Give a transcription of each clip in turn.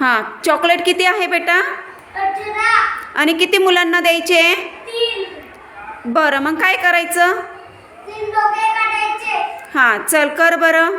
हां चॉकलेट किती आहे बेटा? आणि किती मुलांना द्यायचे? बरं मग काय करायचं? हां चल कर बरं.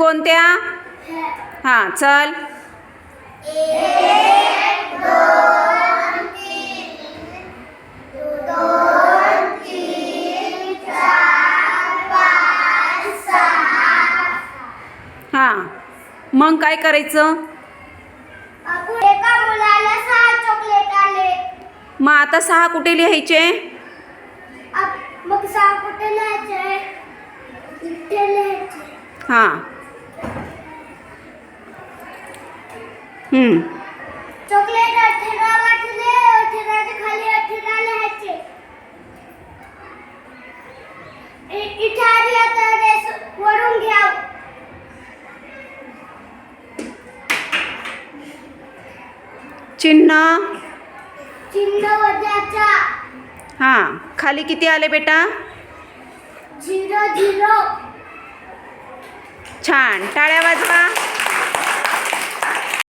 कोणत्या? हां चल. हां मग काय करायचं? मग आता सहा कुठे लिहायचे? मग सहा कुठे लिहायचे. हां. चॉकलेट अठरा वाटले अठराच्या खाली अठरा लिहायचे. इ- इथे आधी आता रेस वरून घ्या. चिन्ह. चिन्ह वजाचा. हां खाली किती आले बेटा? Zero zero. छान. टाळ्या वाजवा.